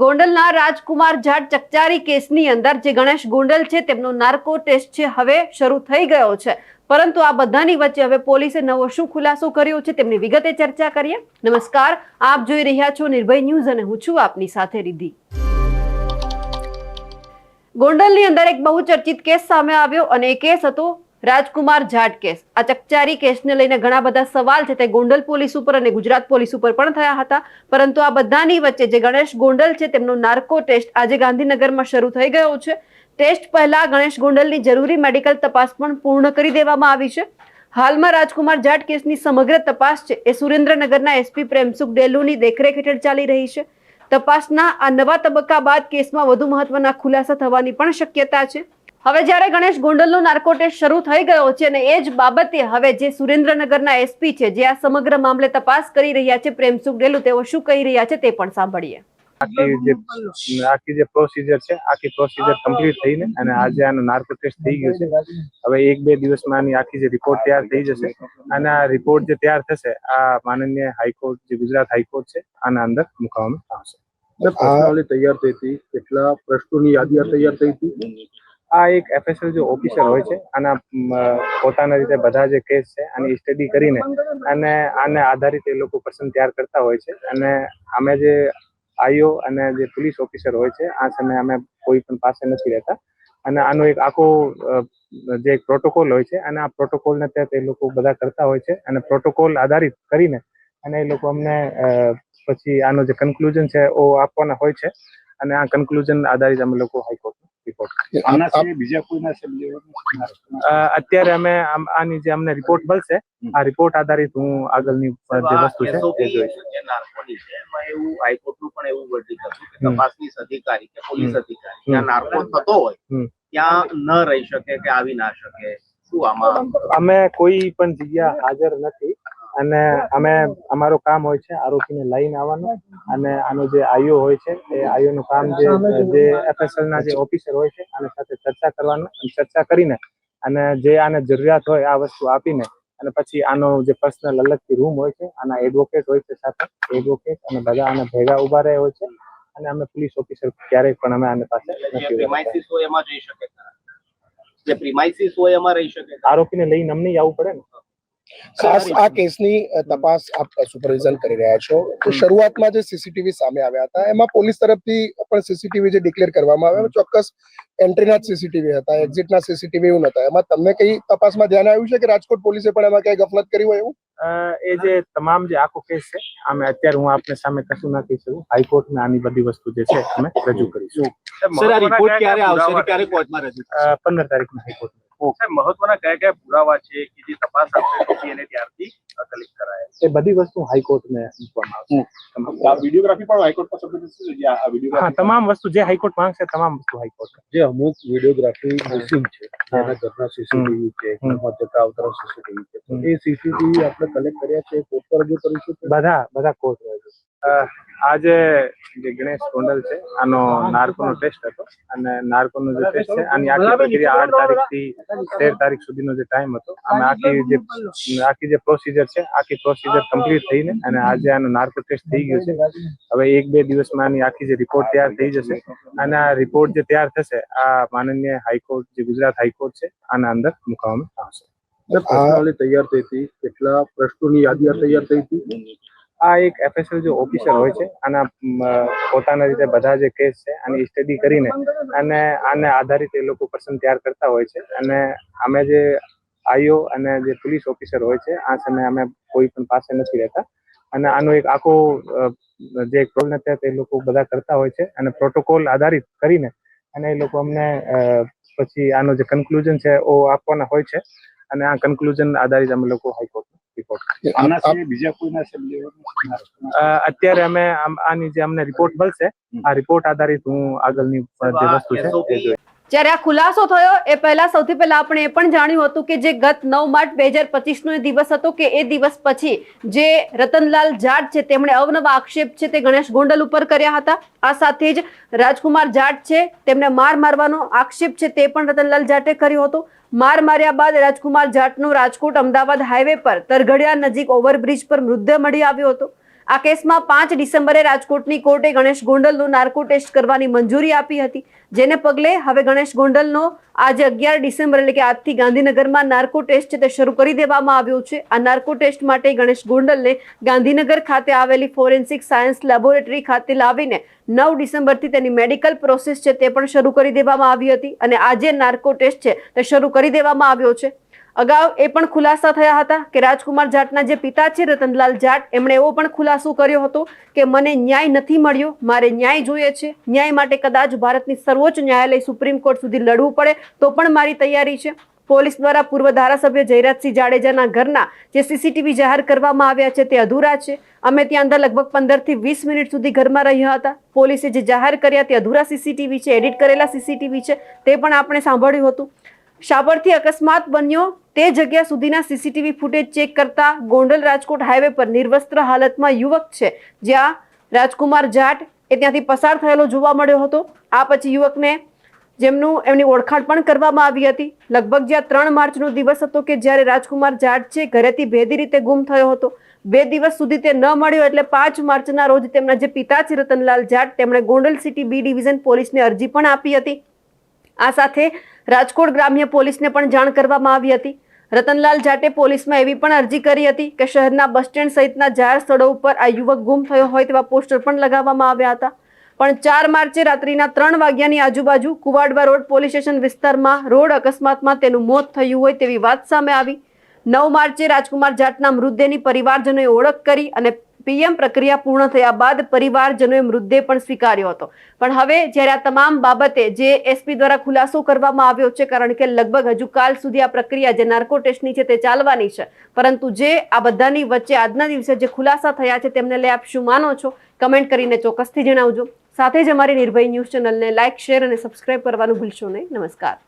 ગોંડલના રાજકુમાર જાટ ચકચારી કેસની અંદર જે ગણેશ ગોંડલ છે, તેમનો નાર્કો ટેસ્ટ છે, હવે શરૂ થઈ ગયો છે. પરંતુ આ બધાની વચ્ચે હવે પોલીસે નવો શું ખુલાસો કર્યો છે, તેમની વિગતે ચર્ચા કરીએ. નમસ્કાર, આપ જોઈ રહ્યા છો નિર્ભય ન્યૂઝ અને હું છું આપની સાથે રિધિ ગોંડલની અંદર એક બહુ ચર્ચિત કેસ સામે આવ્યો અને એ કેસ હતો રાજકુમાર જાટ કેસ. આ ચકચારી કેસને લઈને ઘણા બધા સવાલ છે. તે ગોંડલ પોલીસ ઉપર અને ગુજરાત પોલીસ ઉપર પણ થયા હતા. પરંતુ આ બધાની વચ્ચે જે ગણેશ ગોંડલ છે, તેમનો નાર્કો ટેસ્ટ આજે ગાંધીનગરમાં શરૂ થઈ ગયો છે. ટેસ્ટ પહેલા ગણેશ ગોંડલની જરૂરી મેડિકલ તપાસ પણ પૂર્ણ કરી દેવામાં આવી છે. હાલમાં રાજકુમાર જાટ કેસની સમગ્ર તપાસ છે. એ સુરેન્દ્રનગરના એસપી પ્રેમસુખ ડેલુની દેખરેખ હેઠળ ચાલી રહી છે. તપાસના આ નવા તબક્કા બાદ કેસમાં વધુ મહત્વના ખુલાસા થવાની પણ શક્યતા છે. હવે જ્યારે ગણેશ ગોંડલનો નાર્કો ટેસ્ટ શરૂ થઈ ગયો છે અને એ જ બાબતે હવે જે સુરેન્દ્રનગરના એસપી છે જે આ સમગ્ર મામલે તપાસ કરી રહ્યા છે પ્રેમસુખ ડેલુ તેઓ શું કહી રહ્યા છે તે પણ સાંભળીએ. આખી જે આખી જે પ્રોસીજર છે આખી પ્રોસીજર કમ્પ્લીટ થઈને અને આજે આનો નાર્કો ટેસ્ટ થઈ ગયો છે. હવે એક બે દિવસમાં આની આખી જે રિપોર્ટ તૈયાર થઈ જશે અને આ રિપોર્ટ જે તૈયાર થશે આ માનનીય હાઈકોર્ટ જે ગુજરાત હાઈકોર્ટ છે આના અંદર મૂકવામાં આવશે. તૈયાર થઈ હતી કેટલા પ્રશ્નોની યાદી તૈયાર થઈ હતી. આ એક એફએસએલ જે ઓફિસર હોય છે, આના પોતાના રીતે બધા જે કેસ છે, આની સ્ટડી કરીને અને આને આધારિત એ લોકો પર્સન તૈયાર કરતા હોય છે. અને અમે જે આઈઓ અને જે પોલીસ ઓફિસર હોય છે, આ સમયે અમે કોઈ પણ પાસે નથી રહેતા. અને આનો એક આખો જે એક પ્રોટોકોલ હોય છે, અને આ પ્રોટોકોલને તહેત એ લોકો બધા કરતા હોય છે. અને પ્રોટોકોલ આધારિત કરીને અને એ લોકો અમને પછી આનો જે કન્ક્લુઝન છે એ આપવાના હોય છે. અને આ કન્ક્લુઝન આધારિત અમે લોકો હાઈકોર્ટમાં બીજા અત્યારે અમે આમ- આની જે અમને રિપોર્ટ મળશે આ રિપોર્ટ આધારિત હું આગળની જે વસ્તુ છે એ જોઈશ. છે એમાં એવું હાઈકોર્ટનું પણ એવું વર્ડિક હતું કે તપાસનીશ અધિકારી કે પોલીસ અધિકારી ત્યાં નાર્કો થતો હોય ત્યાં ન રહી શકે કે આવી ના શકે. શું આમાં અમે કોઈ પણ જગ્યા હાજર નથી. અને અમે અમારું કામ હોય છે આરોપીને લઈને આવવાનું. અને આનો જે આઈઓ હોય છે એ આઈઓ નું કામ જે જે એફએસએલ ના જે ઓફિસર હોય છે આની સાથે ચર્ચા કરવાનું અને ચર્ચા કરીને અને જે આને જરૂરિયાત હોય આ વસ્તુ આપીને અને પછી આનો જે પર્સનલ અલગથી રૂમ હોય છે આના એડવોકેટ હોય છે સાથે એડવોકેટ અને બધા આને ભેગા ઊભા રહે હોય છે. અને અમે પોલીસ ઓફિસર ક્યારેય પણ અમે આને પાસે નથી જે પ્રિમાઇસીસ હોય એમાં રહી શકે આરોપીને લઈને અમને આવવું પડે ને. ખાસ આ કેસની તપાસ આપ સુપરવિઝન કરી રહ્યા છો. તો શરૂઆતમાં જે સીસીટીવી સામે આવ્યા હતા એમાં પોલીસ તરફથી પણ સીસીટીવી જે ડિક્લેર કરવામાં આવ્યા ચોક્કસ એન્ટ્રીના જ સીસીટીવી હતા એક્ઝિટના સીસીટીવી એવું નતા એમાં તમને કઈ તપાસમાં ધ્યાન આવ્યું છે કે રાજકોટ પોલીસે પણ એમાં કઈ ગફલત કરી હોય એવું? એ જે તમામ જે આખો કેસ છે અમે અત્યારે હું આપને સામે કશું ના કહી શકું. હાઈકોર્ટને આની બધી વસ્તુ જે છે અમે રજૂ કરીશું. સર આ રિપોર્ટ ક્યારે આવશે? ક્યારે કોર્ટમાં રજૂ અ, પંદર તારીખના હાઈકોર્ટ સાહેબ મહત્વના કયા કયા પુરાવા છે કે જે તપાસ આપણે કરી ત્યારથી કલેક્ટ કરાય? એ બધી વસ્તુ હાઈકોર્ટને મૂકવામાં આવશે. વિડીયોગ્રાફી પણ હાઈકોર્ટમાં સબમિટ થશે? હા તમામ વસ્તુ જે હાઈકોર્ટ માંગશે તમામ વસ્તુ હાઈકોર્ટ જે અમુક વિડીયોગ્રાફી મિસિંગ છે એના ઘરના સીસીટીવી છે ઘરમાં જતા આવતા સીસીટીવી છે એ સીસીટીવી આપણે કલેક્ટ કર્યા છે કોર્ટ પર રજૂ કરીશું બધા બધા કોર્ટ આજે જે ગણેશ ગોંડલ છે આનો નાર્કોનો ટેસ્ટ હતો. અને નાર્કોનો જે ટેસ્ટ છે આની આખી પ્રક્રિયા આઠ તારીખથી તેર તારીખ સુધીનો જે ટાઈમ હતો. અને આખી જે આખી જે પ્રોસિજર છે આખી પ્રોસીજર કમ્પ્લીટ થઈને અને આજે આનો નાર્કો ટેસ્ટ થઈ ગયો છે. હવે એક બે દિવસમાં આની આખી જે રિપોર્ટ તૈયાર થઈ જશે. અને આ રિપોર્ટ જે તૈયાર થશે આ માનનીય હાઈકોર્ટ જે ગુજરાત હાઈકોર્ટ છે આના અંદર મૂકવામાં આવશે. તૈયાર થઈ હતી કેટલા પ્રશ્નોની યાદી તૈયાર થઈ હતી? આ એક એફએસએલ જે ઓફિસર હોય છે, આના પોતાના રીતે બધા જે કેસ છે, આની સ્ટડી કરીને અને આને આધારિત એ લોકો પસંદ તૈયાર કરતા હોય છે. અને અમે જે આઈઓ અને જે પોલીસ ઓફિસર હોય છે, આ સમયે અમે કોઈ પણ પાસે નથી રહેતા. અને આનો એક આખો જે પ્રોબ્લેમ છે તે લોકો બધા કરતા હોય છે. અને પ્રોટોકોલ આધારિત કરીને અને એ લોકો અમને પછી આનો જે કન્ક્લુઝન છે, ઓ આપવાના હોય છે. અને આ કન્ક્લુઝન આધારિત અમે લોકો હાઈકોર્ટમાં રિપોર્ટ આના બીજા કોઈના અ, અત્યારે અમે આમ- આની જે અમને રિપોર્ટ મળશે આ રિપોર્ટ આધારિત હું આગળની જે વસ્તુ છે જ્યારે આ ખુલાસો થયો, એ પહેલા સૌથી પહેલા આપણે એ પણ જાણ્યું હતું કે જે ગત નવ માર્ચ બે હજાર પચીસનો એ દિવસ હતો કે એ દિવસ પછી જે રતનલાલ જાટ છે, તેમણે અવનવા આક્ષેપ છે તે ગણેશ ગોંડલ ઉપર કર્યા હતા. આ સાથે જ રાજકુમાર જાટ છે, તેમને માર મારવાનો આક્ષેપ છે તે પણ રતનલાલ જાટે કર્યો હતો. માર માર્યા બાદ રાજકુમાર જાટનું રાજકોટ અમદાવાદ હાઈવે પર તરઘડિયા નજીક ઓવરબ્રિજ પર મૃતદેહ મળી આવ્યો હતો. આ કેસમાં પાંચ ડિસેમ્બરે રાજકોટની કોર્ટે ગણેશ ગોંડલનું નાર્કો ટેસ્ટ કરવાની મંજૂરી આપી હતી. જેને પગલે હવે ગણેશ ગોંડલનો આજે અગિયાર ડિસેમ્બર એટલે કે આજથી ગાંધીનગરમાં નાર્કો ટેસ્ટ છે તે શરૂ કરી દેવામાં આવ્યો છે. આ નાર્કો ટેસ્ટ માટે ગણેશ ગોંડલને ગાંધીનગર ખાતે આવેલી ફોરેન્સિક સાયન્સ લેબોરેટરી ખાતે લાવીને નવ ડિસેમ્બરથી તેની મેડિકલ પ્રોસેસ છે તે પણ શરૂ કરી દેવામાં આવી હતી. અને આજે નાર્કો ટેસ્ટ છે તે શરૂ કરી દેવામાં આવ્યો છે. અગાઉ એ પણ ખુલાસા થયા હતા કે રાજકુમાર જાટના જે પિતા છે, રતનલાલ જાટ, એમણે એવો પણ ખુલાસો કર્યો હતો કે મને ન્યાય નથી મળ્યો, મારે ન્યાય જોઈએ છે. ન્યાય માટે કદાચ ભારતની સર્વોચ્ચ ન્યાયાલય સુપ્રીમ કોર્ટ સુધી લડવું પડે તો પણ મારી તૈયારી છે. પોલીસ દ્વારા પૂર્વ ધારાસભ્ય જયરાજસિંહ જાડેજાના ઘરના જે સીસીટીવી જાહેર કરવામાં આવ્યા છે તે અધૂરા છે. અમે ત્યાં અંદર લગભગ પંદરથી વીસ મિનિટ સુધી ઘરમાં રહ્યા હતા. પોલીસે જે જાહેર કર્યા તે અધૂરા સીસીટીવી છે, એડિટ કરેલા સીસીટીવી છે તે પણ આપણે સાંભળ્યું હતું. શાપરથી અકસ્માત બન્યો તે જગ્યા સુધીના સીસીટીવી ફૂટેજ ચેક કરતા ગોંડલ રાજકોટ હાઈવે પર નિર્વસ્ત્ર હાલતમાં યુવક છે. જ્યાં રાજકુમાર જાટ એ ત્યાંથી પસાર થયેલો જોવા મળ્યો હતો. આ પછી યુવકને જેમનું એમની ઓળખાણ પણ કરવામાં આવી હતી. લગભગ જ્યાં ત્રણ માર્ચનો દિવસ હતો કે જ્યારે રાજકુમાર જાટ છે, ઘરેથી ભેદી રીતે ગુમ થયો હતો. બે દિવસ સુધી તે ન મળ્યો એટલે પાંચ માર્ચના રોજ તેમના જે પિતા છે રતનલાલ જાટ, તેમણે ગોંડલ સિટી બી ડિવિઝન પોલીસને અરજી પણ આપી હતી. આ સાથે રાજકોટ ગ્રામ્ય પોલીસને પણ જાણ કરવામાં આવી હતી. રતનલાલ જાટે પોલીસમાં એવી પણ અરજી કરી હતી કે શહેરના બસ સ્ટેન્ડ સહિતના જાહેર સ્થળો ઉપર આ યુવક ગુમ થયો હોય તેવા પોસ્ટર પણ લગાવવામાં આવ્યા હતા. પણ ચાર માર્ચે રાત્રિના ત્રણ વાગ્યાની આજુબાજુ કુવાડવા રોડ પોલીસ સ્ટેશન વિસ્તારમાં રોડ અકસ્માતમાં તેનું મોત થયું હોય તેવી વાત સામે આવી. નવ માર્ચે રાજકુમાર જાટના મૃતદેહની પરિવારજનોએ ઓળખ કરી અને પીએમ પ્રક્રિયા પૂર્ણ થયા બાદ પરિવારજનોએ મૃતદેહ પણ સ્વીકાર્યો હતો. પણ હવે જ્યારે આ તમામ બાબતે જે એસપી દ્વારા ખુલાસો કરવામાં આવ્યો છે, કારણ કે લગભગ હજુ કાલ સુધી આ પ્રક્રિયા જે નાર્કો ટેસ્ટની છે તે ચાલવાની છે, પરંતુ જે આ બધાની વચ્ચે આજના દિવસે જે ખુલાસા થયા છે તેમને લઈ આપ શું માનો છો? કમેન્ટ કરીને ચોક્કસથી જણાવજો. સાથે જ અમારી નિર્ભય ન્યૂઝ ચેનલને લાઇક શેર અને સબસ્ક્રાઇબ કરવાનું ભૂલશો નહીં. નમસ્કાર.